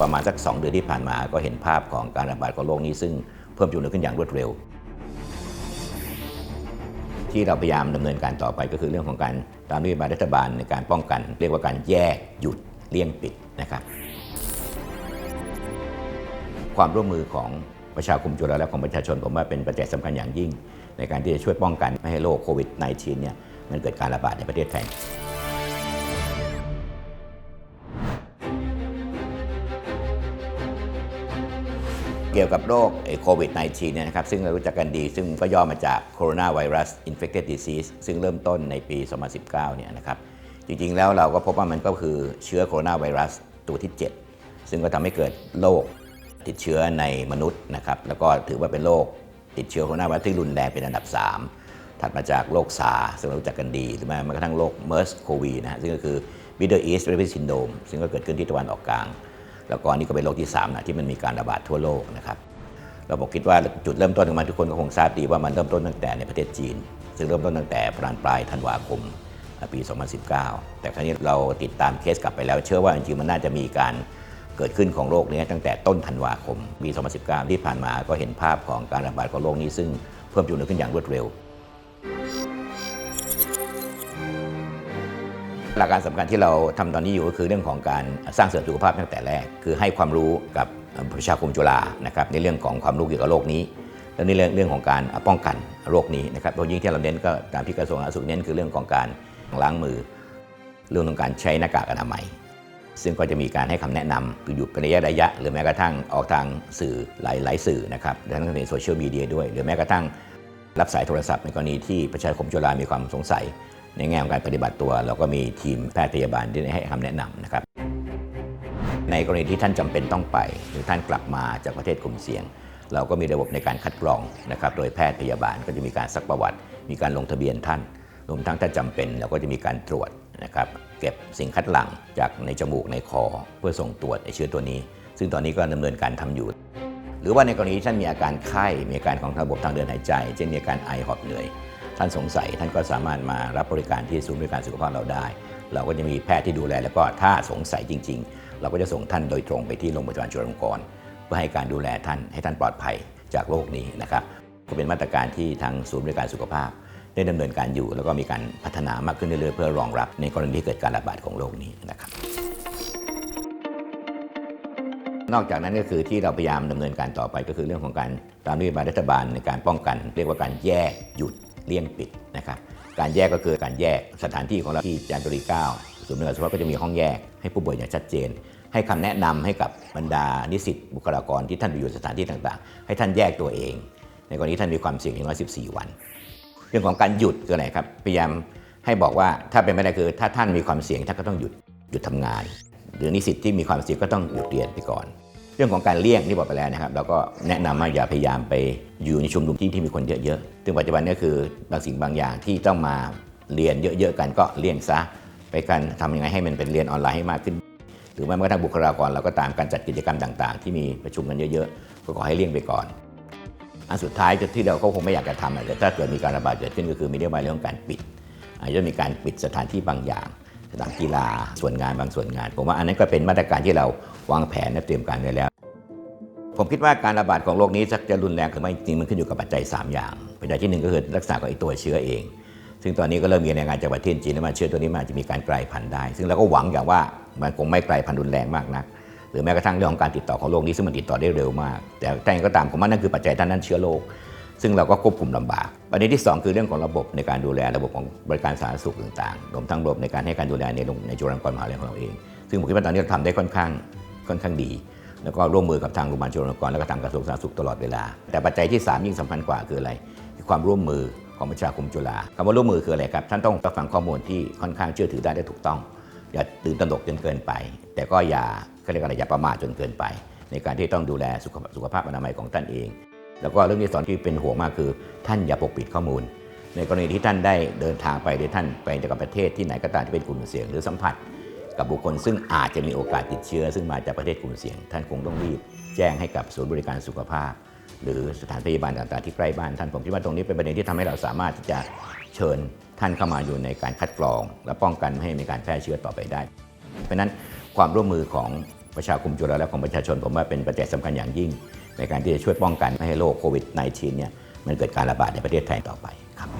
ประมาณสัก 2 เดือนที่ผ่านมา ก็เห็นภาพของการระบาดของโรคนี้ซึ่งเพิ่มจำนวนขึ้นอย่างรวดเร็ว ที่เราพยายามดำเนินการต่อไปก็คือเรื่องของการตามนโยบายรัฐบาลในการป้องกัน เรียกว่าการแยกหยุดเลี่ยงปิดนะครับความร่วมมือของประชาคมจุฬาและของประชาชนผมว่าเป็นปัจจัยสำคัญอย่างยิ่ง ในการที่จะช่วยป้องกันไม่ให้โรคโควิด -19 เนี่ยมันเกิดการระบาดในประเทศไทย กี่ยวกับโรคโควิด -19 เนี่ยนะครับซึ่งเรารู้จักกันดี ซึ่งก็ย่อมาจาก Coronavirus Infected Disease ซึ่งเริ่มต้นในปี 2019 เนี่ยนะครับจริงๆ แล้วเราก็พบว่ามันก็คือเชื้อโคโรนาไวรัสตัวที่ 7 ซึ่งก็ทำให้เกิดโรคติดเชื้อในมนุษย์นะครับแล้วก็ถือว่าเป็นโรคติดเชื้อโคโรนาไวรัสที่รุนแรงเป็นอันดับ 3 ถัดมาจากโรคซาร์ซึ่งเรารู้จักกันดีหรือแม้กระทั่งโรคเมอร์สโควีนะฮะซึ่งก็คือ Middle East Respiratory Syndrome ซึ่งก็เกิดขึ้นที่ตะวันออกกลาง แล้วก็นี่ก็เป็นโรคที่3นะที่มันมีการระบาดทั่วโลกนะครับเราบอกคิดว่าจุดเริ่มต้นของมันทุกคนก็คงทราบดีว่ามันเริ่มต้นตั้งแต่ในประเทศจีน ซึ่งเริ่มต้นตั้งแต่ปลายปลายธันวาคมปี 2019 แต่ครั้นี้เราติดตามเคสกลับไปแล้ว เชื่อว่าจริงๆมันน่าจะมีการเกิดขึ้นของโรคนี้ตั้งแต่ต้นธันวาคมปี 2019 ที่ผ่านมาก็เห็นภาพของการระบาดของโรคนี้ซึ่งเพิ่มจำนวนขึ้นอย่างรวดเร็ว หลักการสำคัญที่เราทำตอนนี้อยู่ก็คือเรื่องของการสร้างเสริมสุขภาพตั้งแต่แรก คือให้ความรู้กับประชาคมจุฬานะครับในเรื่องของความรู้เกี่ยวกับโรคนี้ และในเรื่องเรื่องของการป้องกันโรคนี้นะครับโดยยิ่งที่เราเน้นก็ตามที่กระทรวงสาธารณสุขเน้นคือเรื่องของการล้างมือ เรื่องของการใช้หน้ากากอนามัย ซึ่งก็จะมีการให้คำแนะนำคืออยู่เป็นระยะระยะ หรือแม้กระทั่งออกทางสื่อหลายหลายสื่อนะครับทั้งในโซเชียลมีเดียด้วย หรือแม้กระทั่งรับสายโทรศัพท์ในกรณีที่ประชาคมจุฬามีความสงสัย ในแง่ของการปฏิบัติตัว เราก็มีทีมแพทย์พยาบาลที่ให้คำแนะนำนะครับ ในกรณีที่ท่านจำเป็นต้องไป หรือท่านกลับมาจากประเทศกลุ่มเสี่ยง เราก็มีระบบในการคัดกรองนะครับโดยแพทย์พยาบาลก็จะมีการซักประวัติ มีการลงทะเบียนท่านรวมทั้งถ้าจำเป็นเราก็จะมีการตรวจนะครับเก็บสิ่งคัดหลั่งจากในจมูกในคอ เพื่อส่งตรวจไอเชื้อตัวนี้ ซึ่งตอนนี้ก็ดำเนินการทำอยู่ หรือว่าในกรณีที่ท่านมีอาการไข้ มีอาการของระบบทางเดินหายใจ เช่นมีอาการไอหอบเหนื่อย ท่านสงสัยท่านก็สามารถมารับบริการที่ศูนย์บริการสุขภาพเราได้ เราก็จะมีแพทย์ที่ดูแลแล้วก็ถ้าสงสัยจริง ๆ เราก็จะส่งท่านโดยตรงไปที่โรงพยาบาลจุฬาลงกรณ์เพื่อให้การดูแลท่านให้ท่านปลอดภัยจากโรคนี้นะครับก็เป็นมาตรการที่ทางศูนย์บริการสุขภาพ ได้ดำเนินการอยู่ แล้วก็มีการพัฒนามากขึ้นเรื่อยๆเพื่อรองรับในกรณีที่เกิดการระบาดของโรคนี้นะครับนอกจากนั้นก็คือที่เราพยายามดำเนินการต่อไปก็คือเรื่องของการตามนโยบายรัฐบาลในการป้องกัน เรียกว่าการแยกหยุด เลี่ยงปิดนะครับการแยกก็คือการแยกสถานที่ของเราที่จานตุรี9ศูนย์บริการสุขภาพก็จะมีห้องแยกให้ผู้ป่วยอย่างชัดเจน ให้คำแนะนำให้กับบรรดานิสิตบุคลากรที่ท่านไปอยู่สถานที่ต่างๆ ให้ท่านแยกตัวเอง ในกรณีท่านมีความเสี่ยงอย่างน้อย14 วัน เรื่องของการหยุดคืออะไรครับพยายามให้บอกว่าถ้าเป็นไม่ได้คือ ถ้าท่านมีความเสี่ยงท่านก็ต้องหยุดหยุดทำงาน หรือนิสิตที่มีความเสี่ยงก็ต้องหยุดเรียนไปก่อน รื่องของการเลี่ยงที่บอกไปแล้วนะครับเราก็แนะนำว่าอย่าพยายามไปอยู่ในชุมนุมที่ที่มีคนเยอะๆซึ่งปัจจุบันนี้คือบางสิ่งบางอย่างที่ต้องมาเรียนเยอะๆกันก็เลี่ยงซะ ไปการทำยังไงให้มันเป็นเรียนออนไลน์ให้มากขึ้น หรือแม้กระทั่งบุคลากรเราก็ตามการจัดกิจกรรมต่าง ๆ ที่มีประชุมกันเยอะๆก็ขอให้เลี่ยงไปก่อนอันสุดท้ายที่เราก็คงไม่อยากจะทำแต่ถ้าเกิดมีการระบาดเกิดขึ้นก็คือมีนโยบายเรื่องของการปิดอาจจะมีการปิดสถานที่บางอย่างสนามกีฬาส่วนงานบางส่วนงาน ผมว่าอันนั้นก็เป็นมาตรการที่เราวางแผนและเตรียมการไว้แล้ว ผมคิดว่าการระบาดของโรคนี้จะรุนแรงหรือไม่จริงมันขึ้นอยู่กับปัจจัย 3 อย่าง ปัจจัยที่หนึ่งก็คือรักษาของไอตัวเชื้อเอง ซึ่งตอนนี้ก็เริ่มมีรายงานจากประเทศจีนว่าเชื้อตัวนี้มันอาจะมีการกลายพันธุ์ได้ ซึ่งเราก็หวังอย่างว่ามันคงไม่กลายพันธุ์รุนแรงมากนัก หรือแม้กระทั่งเรื่องของการติดต่อของโรคนี้ซึ่งมันติดต่อได้เร็วมาก แต่แต่ก็ตามผมว่านั่นคือปัจจัยด้านนั้นเชื้อโรคซึ่งเราก็ควบคุมลำบาก ประเด็นที่ 2 คือเรื่องของระบบในการดูแลระบบของบริการสาธารณสุขต่างๆรวมทั้งระบบในการให้การดูแลในในจุฬาลงกรณ์มหาวิทยาลัยของเราเอง ซึ่งผมคิดว่าตอนนี้เราทำได้ค่อนข้างค่อนข้างดี แล้วก็ร่วมมือกับทางโรงพยาบาลจุฬาลงกรณ์และก็ทางกระทรวงสาธารณสุขตลอดเวลา แต่ปัจจัยที่ 3 ยิ่งสำคัญกว่าคืออะไรคือความร่วมมือของประชาคมจุฬาคำว่าร่วมมือคืออะไรครับ ท่านต้องรับฟังข้อมูลที่ค่อนข้างเชื่อถือได้และถูกต้อง อย่าตื่นตระหนกจนเกินไป แต่ก็อย่าเขาเรียกอะไรอย่าประมาทจนเกินไป ในการที่ต้องดูแลสุขภาพสุขภาพอนามัยของท่านเอง แล้วก็เรื่องที่สองที่เป็นห่วงมากคือ ท่านอย่าปกปิดข้อมูล ในกรณีที่ท่านได้เดินทางไปหรือท่านไปจากประเทศที่ไหนก็ตามที่เป็นกลุ่มเสี่ยงหรือสัมผัส กับบุคคล ซึ่งอาจจะมีโอกาสติดเชื้อ ซึ่งมาจากประเทศกลุ่มเสี่ยง ท่านคงต้องรีบแจ้งให้กับศูนย์บริการสุขภาพ หรือสถานพยาบาลต่างๆที่ใกล้บ้านท่านผมคิดว่าตรงนี้เป็นประเด็นที่ทำให้เราสามารถที่จะเชิญท่านเข้ามาอยู่ในการคัดกรอง และป้องกันไม่ให้มีการแพร่เชื้อต่อไปได้ เพราะนั้นความร่วมมือของประชาคมจุฬาและของประชาชน ผมว่าเป็นปัจจัยสำคัญอย่างยิ่ง ในการที่จะช่วยป้องกันไม่ให้โรคโควิด -19 เนี่ยมันเกิดการระบาดในประเทศไทยต่อไปครับ